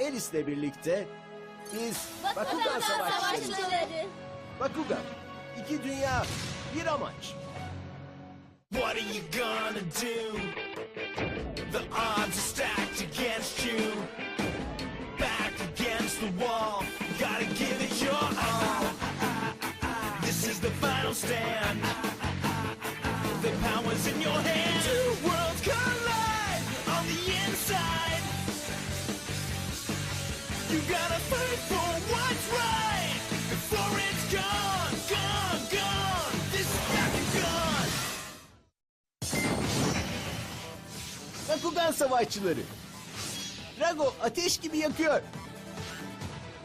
Alice'le birlikte biz Bakugan Savaşçılarıyız. Savaşçıları. Bakugan, iki dünya, bir amaç. What are you gonna do? The odds are stacked against you. Back against the wall, gotta give it your all. This is the final stand. The power's in your hand. Two worlds gotta fight for what's right before it's gone, gone, gone. This is Bakugan. Bakugan Savaşçıları. Drago ateş gibi yakıyor.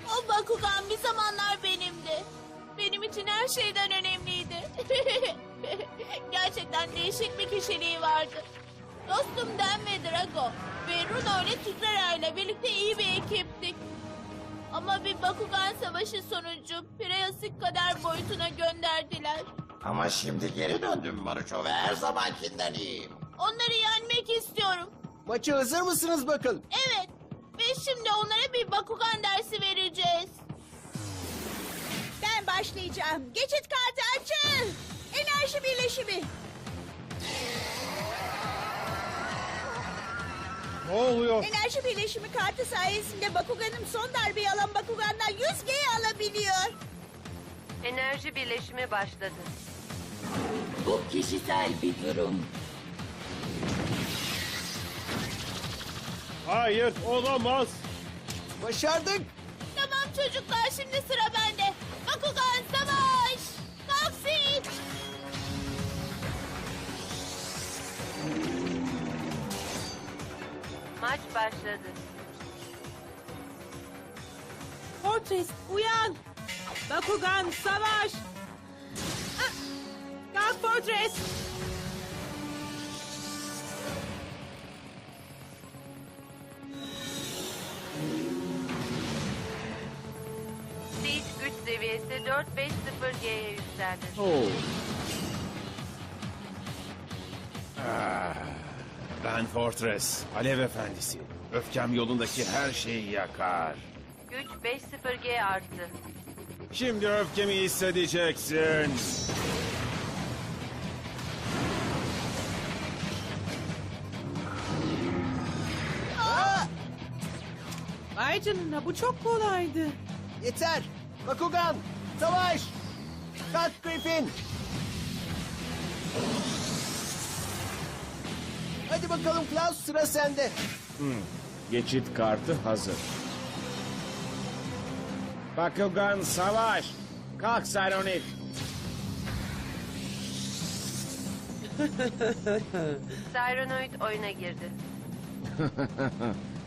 O Bakugan bir zamanlar benimdi. Benim için her şeyden önemliydi. Gerçekten değişik bir kişiliği vardı. Dostum Dan ve Drago ve Runo ile Tigrera ile birlikte iyi bir ekiptik. Ama bir Bakugan savaşı sonucu Preyasik kader boyutuna gönderdiler. Ama şimdi geri döndüm Maruço ve her zamankinden iyiyim. Onları yenmek istiyorum. Maça hazır mısınız bakalım? Evet. Ve şimdi onlara bir Bakugan dersi vereceğiz. Ben başlayacağım. Geçit kartı açın. Enerji birleşimi. Ne oluyor? Enerji birleşimi kartı sayesinde Bakugan'ım son darbeyi alan Bakugan'dan 100G alabiliyor. Enerji birleşimi başladı. Bu kişisel bir durum. Hayır olamaz. Başardık. Tamam çocuklar şimdi sıra bende. Maç başladı. Fortress uyan. Bakugan savaş. Ah! Kalk Fortress. Siege güç seviyesi 450G'ye yükseldi. Ben Fortress, Alev Efendisi. Öfkem yolundaki her şeyi yakar. Güç 50G arttı. Şimdi öfkemi hissedeceksin. Vay canına bu çok kolaydı. Yeter. Bakugan, savaş. Kalk Griffin. Hadi bakalım Klaus sıra sende. Geçit kartı hazır. Bakugan savaş. Kalk Saronit. Cyronoid oyuna girdi.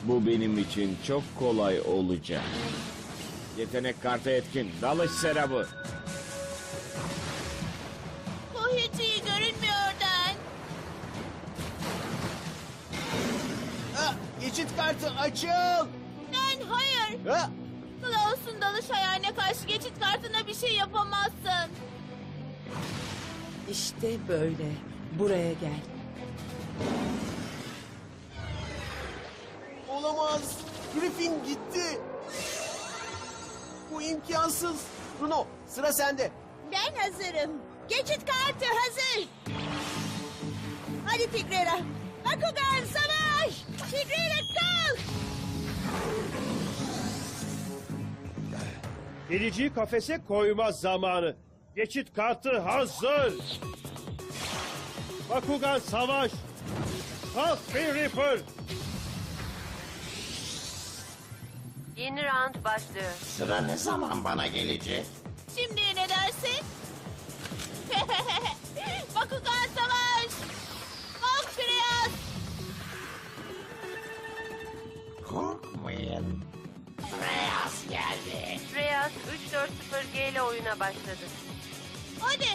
Bu benim için çok kolay olacak. Yetenek kartı etkin. Dalış serabı. Geçit kartı açıl. Dan hayır. Ha, Klaus'un dalış hayaline karşı geçit kartına bir şey yapamazsın. İşte böyle. Buraya gel. olamaz. Griffin gitti. Bu imkansız. Bruno sıra sende. Ben hazırım. Geçit kartı hazır. Hadi Tigrera. Bakugan savaş. Tigrera kalk. Geliciyi kafese koyma zamanı. Geçit kartı hazır. Bakugan savaş. Kalk bir Reaper. Yeni round başlıyor. Sıra ne zaman bana gelecek? Şimdi ne dersin? 340G ile oyuna başladı. Hadi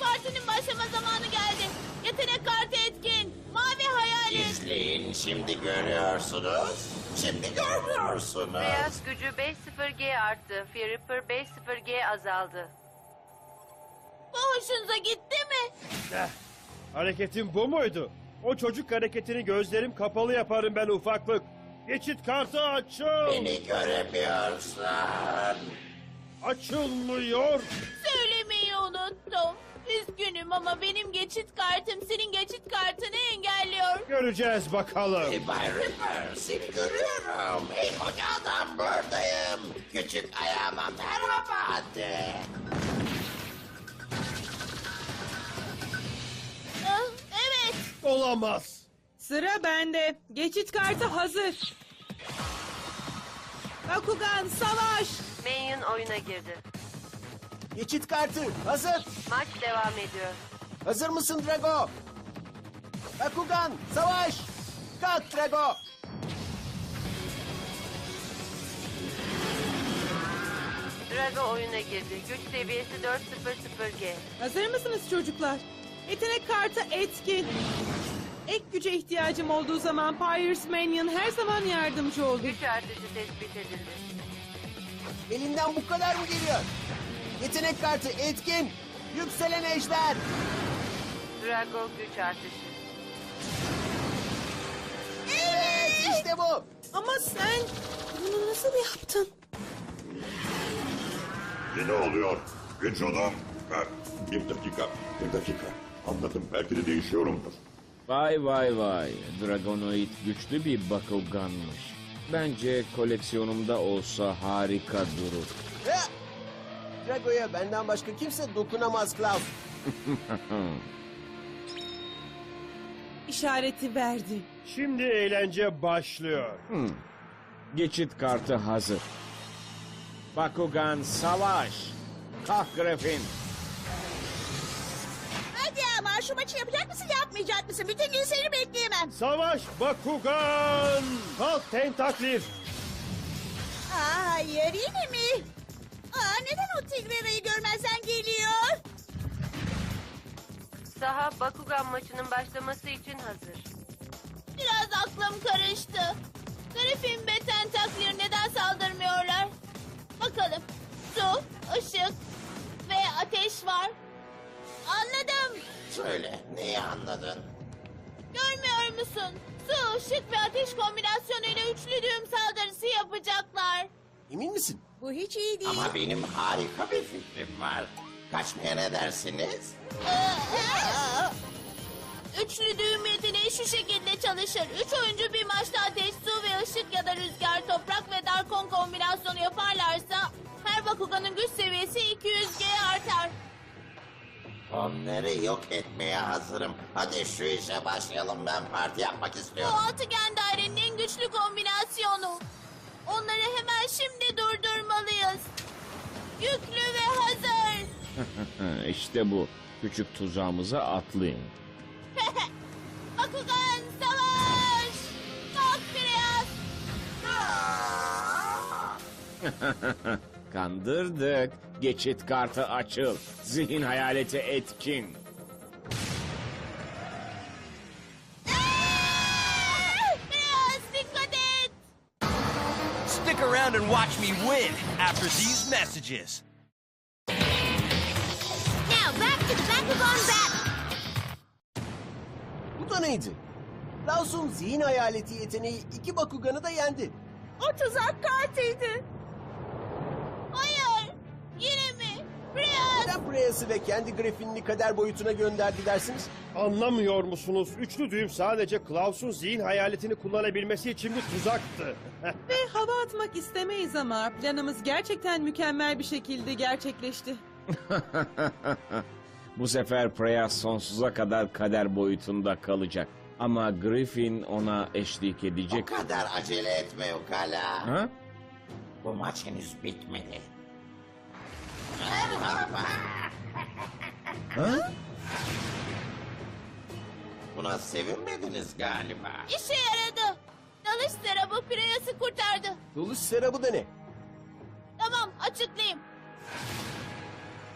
partinin başlama zamanı geldi. Yetenek kartı etkin. Mavi hayalet. İzleyin şimdi görüyorsunuz. Şimdi görmüyorsunuz. Reyes gücü 50G arttı. Reaper 50G azaldı. Bu hoşunuza gitti mi? Eh, hareketin bu muydu? O çocuk hareketini gözlerim kapalı yaparım ben ufaklık. Geçit kartı açıl. Beni göremiyorsun. Açılmıyor. Söylemeyi unuttum. Üzgünüm ama benim geçit kartım senin geçit kartını engelliyor. Göreceğiz bakalım. Hey Bay Ripper seni görüyorum. Hey koca adam buradayım. Küçük ayağıma merhaba de. Ah, evet. Olamaz. Sıra bende. Geçit kartı hazır. Bakugan savaş. Mayon oyuna girdi. Geçit kartı hazır. Maç devam ediyor. Hazır mısın Drago? Bakugan savaş. Kalk Drago. Drago oyuna girdi. Güç seviyesi 400G. Hazır mısınız çocuklar? Yetenek kartı etkin. Ek güce ihtiyacım olduğu zaman Pyres Minion her zaman yardımcı olur. Güç artışı tespit edildi. Elinden bu kadar mı geliyor? Yetenek kartı etkin. Yükselen ejder. Drago güç artışı. Evet işte bu. Ama sen bunu nasıl yaptın? Ne oluyor? Vücudum. Ha, Bir dakika, bir dakika. Anladım, belki de değişiyorumdur. Vay vay vay. Dragonoid güçlü bir Bakuganmış. Bence koleksiyonumda olsa harika durur. Drago'ya benden başka kimse dokunamaz Klaus. İşareti verdi. Şimdi eğlence başlıyor. Hmm. Geçit kartı hazır. Bakugan savaş. Kalk Griffin. Şu maçı yapacak mısın yapmayacak mısın? Bütün gün seni bekleyemem. Savaş Bakugan. Kalk tentaklir. Aa, hayır yine mi? Aa, neden o Tigrera'yı görmezden geliyor? Saha Bakugan maçının başlaması için hazır. Biraz aklım karıştı. Griffin ve Tentaklir neden saldırmıyorlar? Bakalım. Su, ışık ve ateş var. Anladım. Söyle neyi anladın? Görmüyor musun? Su, ışık ve ateş kombinasyonuyla üçlü düğüm saldırısı yapacaklar. Emin misin? Bu hiç iyi değil. Ama benim harika bir fikrim var. Kaçmaya ne dersiniz? Aa! Üçlü düğüm yeteneği şu şekilde çalışır. Üç oyuncu bir maçta ateş, su ve ışık ya da rüzgar, toprak ve darkon kombinasyonu yaparlarsa her Bakugan'ın güç seviyesi 200G artar. Onları yok etmeye hazırım. Hadi şu işe başlayalım. Ben parti yapmak Bu istiyorum. altıgen dairenin en güçlü kombinasyonu. Onları hemen şimdi durdurmalıyız. Yüklü ve hazır. işte bu. Küçük tuzağımıza atlayın. Bakugan savaş! Kalk Preyas! Kandırdık. Geçit kartı açıl. Zihin hayaleti etkin. Preyas dikkat et! Stick around and watch me win after these messages. Now back to the Bakugan battle! Bu da neydi? Klaus'un zihin hayaleti yeteneği iki Bakugan'ı da yendi. O tuzak kartıydı. Preyas! Neden Preyas'ı ve kendi Griffin'ini kader boyutuna gönderdi dersiniz? Anlamıyor musunuz? Üçlü düğüm sadece Klaus'un zihin hayaletini kullanabilmesi için bir tuzaktı. Ve hava atmak istemeyiz ama planımız gerçekten mükemmel bir şekilde gerçekleşti. Bu sefer Preyas sonsuza kadar kader boyutunda kalacak. Ama Griffin ona eşlik O edecek. kadar acele etme ukala. Ha? Bu maç henüz bitmedi. Ha? Buna sevinmediniz galiba. İşe yaradı. Dalış serabı Preyas'ı kurtardı. Doluş serabı da ne? Açıklayayım.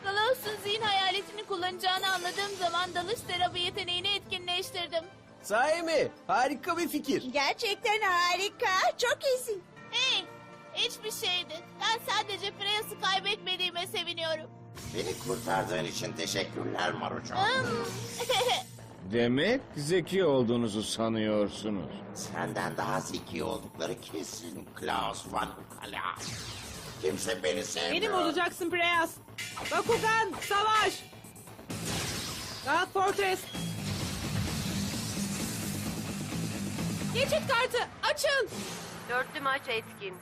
Klaus'un zihin hayaletini kullanacağını anladığım zaman dalış tarafı yeteneğini etkinleştirdim. Sahi mi? Harika bir fikir. Gerçekten harika. Çok iyisin. Hiçbir şeydi. Ben sadece Freyas'ı kaybetmediğime seviniyorum. Beni kurtardığın için teşekkürler Maruço. Hmm. Demek zeki olduğunuzu sanıyorsunuz. Senden daha zeki oldukları kesin Klaus Van Ukala. Kimse beni sevmiyor. Benim olacaksın Preyas. Bakugan, savaş. God Fortress. Geçit kartı açın. Dörtlü maç etkin.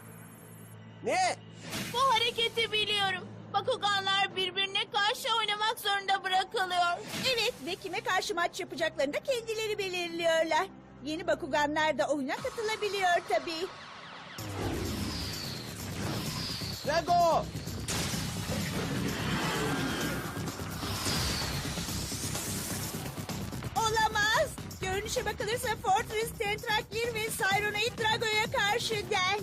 Ne? Bu hareketi biliyorum. Bakuganlar birbirine karşı oynamak zorunda bırakılıyor. Evet ve kime karşı maç yapacaklarını da kendileri belirliyorlar. Yeni Bakuganlar da oyuna katılabiliyor tabii. Drago! Olamaz. Görünüşe bakılırsa Fortress, Tentraklir ve Cyronite Drago'ya karşı den.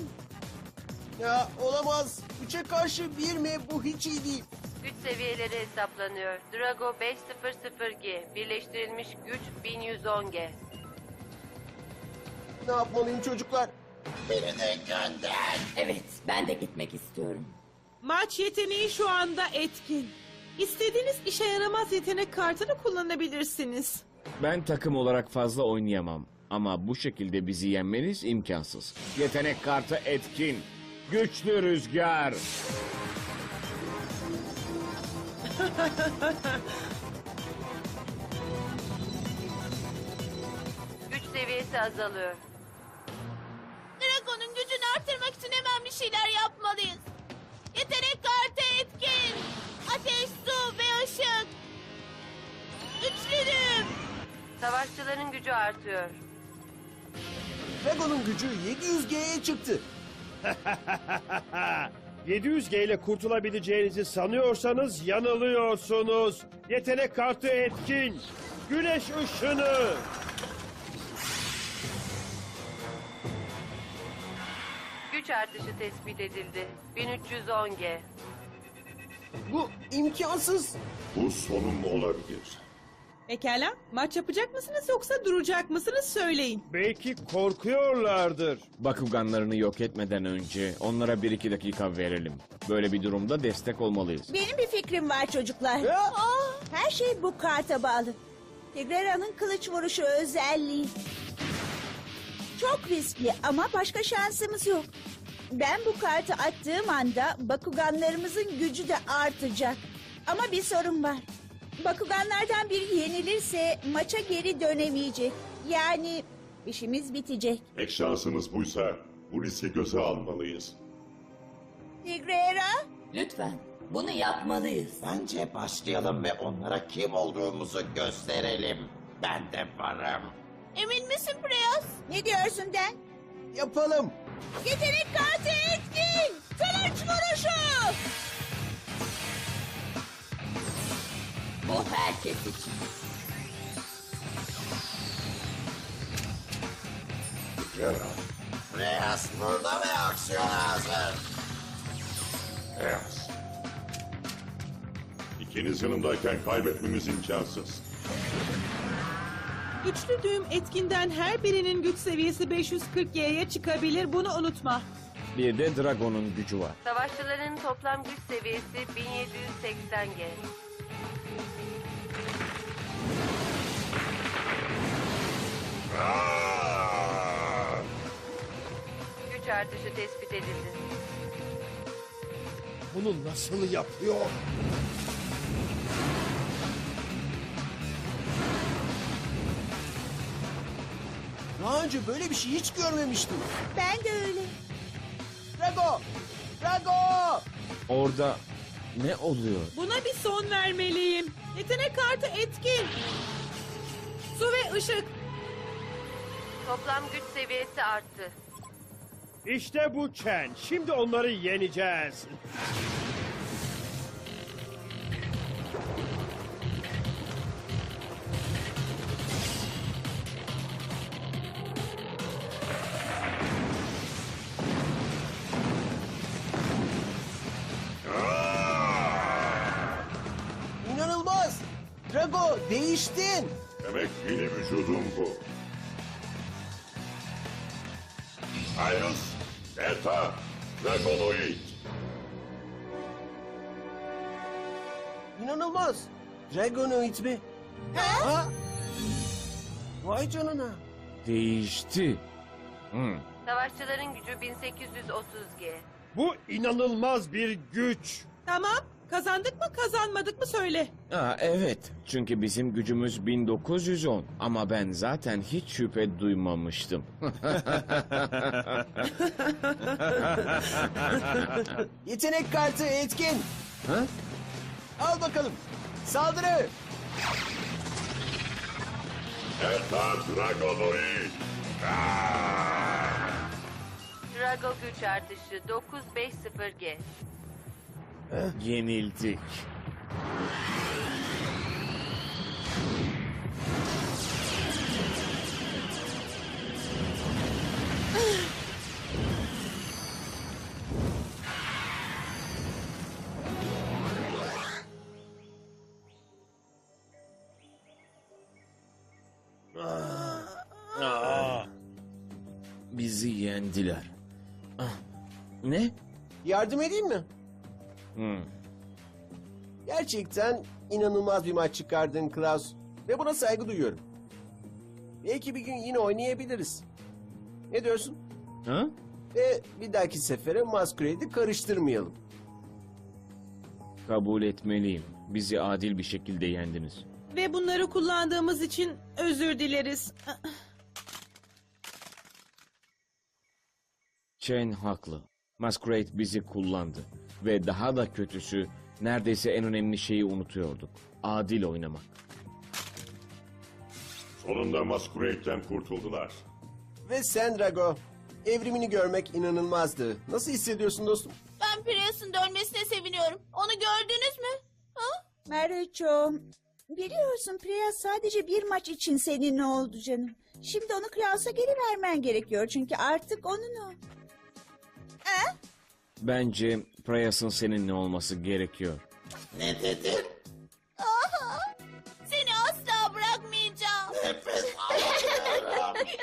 Ya olamaz. Üçe karşı bir mi? Bu hiç iyi değil. Güç seviyeleri hesaplanıyor. Drago 500G. Birleştirilmiş güç 1110G. Ne yapmalıyım çocuklar? Beni de gönder. Evet, ben de gitmek istiyorum. Maç yeteneği şu anda etkin. İstediğiniz işe yaramaz yetenek kartını kullanabilirsiniz. Ben takım olarak fazla oynayamam. Ama bu şekilde bizi yenmeniz imkansız. Yetenek kartı etkin. Güçlü rüzgar. Güç seviyesi azalıyor. Dragon'un gücünü artırmak için hemen bir şeyler yapmalıyız. Yetenek kartı etkin. Ateş, su ve ışık. Üçlüdüm. Savaşçıların gücü artıyor. Dragon'un gücü 700G'ye çıktı. 700G ile kurtulabileceğinizi sanıyorsanız yanılıyorsunuz. Yetenek kartı etkin. Güneş ışını. Güç artışı tespit edildi. 1310G. Bu imkansız. Bu sonum olabilir. Pekala, maç yapacak mısınız yoksa duracak mısınız söyleyin. Belki korkuyorlardır. Bakuganlarını yok etmeden önce onlara bir iki dakika verelim. Böyle bir durumda destek olmalıyız. Benim bir fikrim var çocuklar. Ya! Her şey bu karta bağlı. Tigrera'nın kılıç vuruşu özelliği. Çok riskli ama başka şansımız yok. Ben bu kartı attığım anda Bakuganlarımızın gücü de artacak. Ama bir sorun var. Bakuganlardan biri yenilirse maça geri dönemeyecek. Yani işimiz bitecek. Tek şansımız buysa bu riski göze almalıyız. Tigrera? Lütfen, bunu yapmalıyız. Bence başlayalım ve onlara kim olduğumuzu gösterelim. Ben de varım. Emin misin Preyas? Ne diyorsun Den? Yapalım. Yetenek kartı etkin! Kılıç vuruşu! Bu herkes için. Gerard, Reyes burada ve aksiyona hazır. Eas. İkiniz yanımdayken kaybetmemiz imkansız. Güçlü düğüm etkinden her birinin güç seviyesi 540G'ye çıkabilir bunu unutma. Bir de Dragon'un gücü var. Savaşçıların toplam güç seviyesi 1780G. Güç artışı tespit edildi. Bunu nasıl yapıyor? Daha önce böyle bir şey hiç görmemiştim. Ben de öyle. Drago! Drago! Orada ne oluyor? Buna bir son vermeliyim. Yetenek kartı etkin. Su ve ışık. Toplam güç seviyesi arttı. İşte bu Chen. Şimdi onları yeneceğiz. Dragonoid. İnanılmaz. Dragonoid mi? Ha? Vay canına. Değişti. Hmm. Savaşçıların gücü 1830G. Bu inanılmaz bir güç. Tamam. Kazandık mı kazanmadık mı söyle. Aa, evet. Çünkü bizim gücümüz 1910. Ama ben zaten hiç şüphe duymamıştım. Yetenek kartı etkin. ha? Al bakalım. Saldırı. Delta Dragonoid. Drago güç artışı 950G. Yenildik. Bizi yendiler. Ah, Ne? Yardım edeyim mi? Hmm. Gerçekten inanılmaz bir maç çıkardın Klaus. Ve buna saygı duyuyorum. Belki bir gün yine oynayabiliriz. Ne diyorsun? Ha? Ve bir dahaki sefere Masquerade'i karıştırmayalım. Kabul etmeliyim. Bizi adil bir şekilde yendiniz. Ve bunları kullandığımız için özür dileriz. Chen haklı. Masquerade bizi kullandı. Ve daha da kötüsü neredeyse en önemli şeyi unutuyorduk. Adil oynamak. Sonunda Masquerade'den kurtuldular. Ve sen Drago, evrimini görmek inanılmazdı. Nasıl hissediyorsun dostum? Ben Prius'un dönmesine seviniyorum. Onu gördünüz mü? Ha? Maruço, biliyorsun Priya sadece bir maç için senin oldu canım. Şimdi onu Klaus'a geri vermen gerekiyor çünkü artık onun o. Bence Prayas'ın seninle olması gerekiyor. Ne dedin? Seni asla bırakmayacağım. Nefes alamıyorum.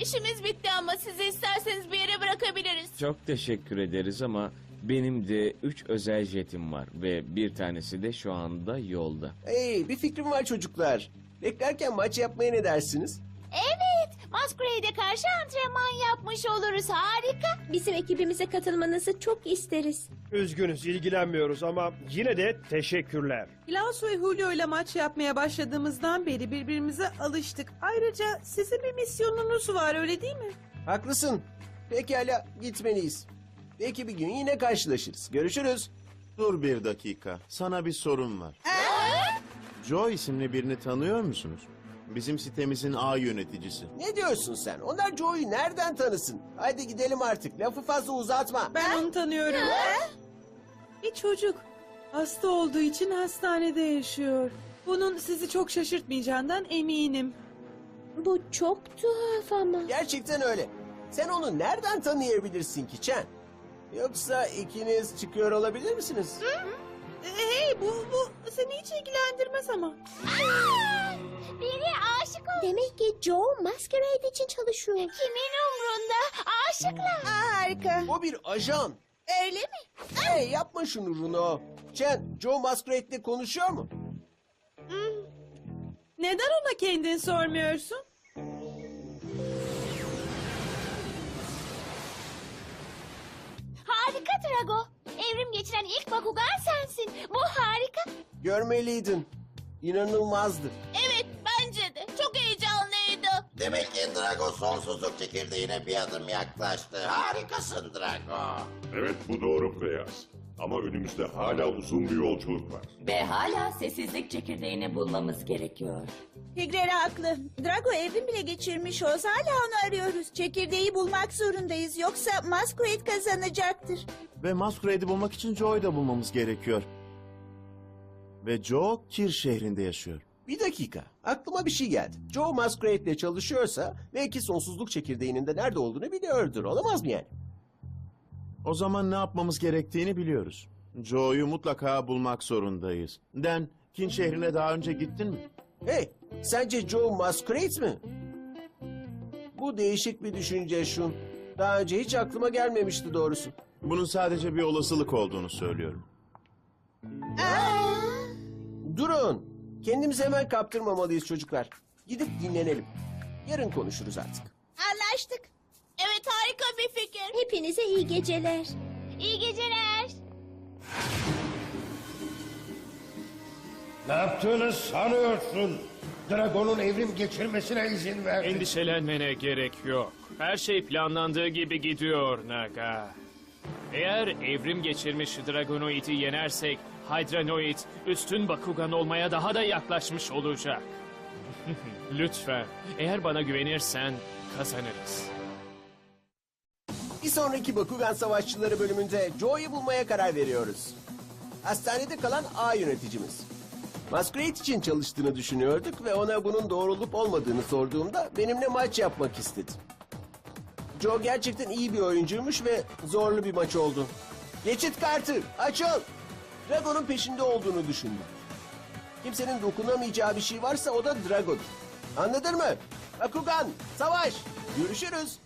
İşimiz bitti ama sizi isterseniz bir yere bırakabiliriz. Çok teşekkür ederiz ama benim de üç özel jetim var ve bir tanesi de şu anda yolda. Hey, bir fikrim var çocuklar. Beklerken maç yapmaya ne dersiniz? Evet, Masquerade'e karşı antrenman yapmış oluruz. Harika. Bizim ekibimize katılmanızı çok isteriz. Üzgünüz ilgilenmiyoruz ama yine de teşekkürler. Klaus ve Julio ile maç yapmaya başladığımızdan beri birbirimize alıştık. Ayrıca sizin bir misyonunuz var öyle değil mi? Haklısın. Pekala, gitmeliyiz. Belki bir gün yine karşılaşırız. Görüşürüz. Dur bir dakika. Sana bir sorum var. Joe isimli birini tanıyor musunuz? Bizim sitemizin A yöneticisi. Ne diyorsun sen? Onlar Joe'yu nereden tanısın? Haydi gidelim artık. Lafı fazla uzatma. Ben onu tanıyorum. Bir çocuk. Hasta olduğu için hastanede yaşıyor. Bunun sizi çok şaşırtmayacağından eminim. Bu çok tuhaf ama. Gerçekten öyle. Sen onu nereden tanıyabilirsin ki Chen? Yoksa ikiniz çıkıyor olabilir misiniz? Hey bu, bu seni hiç ilgilendirmez ama. Biri aşık ol. Demek ki Joe Masquerade için çalışıyor. Kimin umrunda? Aşıklar. Aa, harika. O bir ajan. Öyle mi? Hey yapma şunu Runo. Chen, Joe Masquerade'le konuşuyor mu? Neden ona kendin sormuyorsun? Harika Drago. Evrim geçiren ilk Bakugan sensin. Bu harika. Görmeliydin. İnanılmazdı. Evet Demek ki Drago sonsuzluk çekirdeğine bir adım yaklaştı. Harikasın Drago. Evet bu doğru Preyas. Ama önümüzde hala uzun bir yolculuk var. Ve hala sessizlik çekirdeğini bulmamız gerekiyor. Tigrera haklı. Drago evrim bile geçirmiş olsa hala onu arıyoruz. Çekirdeği bulmak zorundayız yoksa Masquerade kazanacaktır. Ve Masquerade'i bulmak için Joe'yu da bulmamız gerekiyor. Ve Joe Kir şehrinde yaşıyor. Bir dakika. Aklıma bir şey geldi. Joe Masquerade'le çalışıyorsa belki sonsuzluk çekirdeğinin de nerede olduğunu biliyordur. Olamaz mı yani? O zaman ne yapmamız gerektiğini biliyoruz. Joe'yu mutlaka bulmak zorundayız. Den, Kin şehrine daha önce gittin mi? Hey, sence Joe Masquerade mi? Bu değişik bir düşünce Şun. Daha önce hiç aklıma gelmemişti doğrusu. Bunun sadece bir olasılık olduğunu söylüyorum. Durun. Kendimizi hemen kaptırmamalıyız çocuklar. Gidip dinlenelim. Yarın konuşuruz artık. Anlaştık. Evet harika bir fikir. Hepinize iyi geceler. İyi geceler. Ne yaptığını sanıyorsun? Dragon'un evrim geçirmesine izin ver. Endişelenmene gerek yok. Her şey planlandığı gibi gidiyor Naga. Eğer evrim geçirmiş Dragonoid'i yenersek, Hydranoid üstün Bakugan olmaya daha da yaklaşmış olacak. Lütfen, eğer bana güvenirsen kazanırız. Bir sonraki Bakugan Savaşçıları bölümünde Joe'yu bulmaya karar veriyoruz. Hastanede kalan A yöneticimiz. Masquerade için çalıştığını düşünüyorduk ve ona bunun doğru olup olmadığını sorduğumda benimle maç yapmak istedi. Joe gerçekten iyi bir oyuncuymuş ve zorlu bir maç oldu. Geçit kartı açıl. Dragon'un peşinde olduğunu düşündüm. Kimsenin dokunamayacağı bir şey varsa o da Dragon. Anladın mı? Bakugan, savaş. Görüşürüz.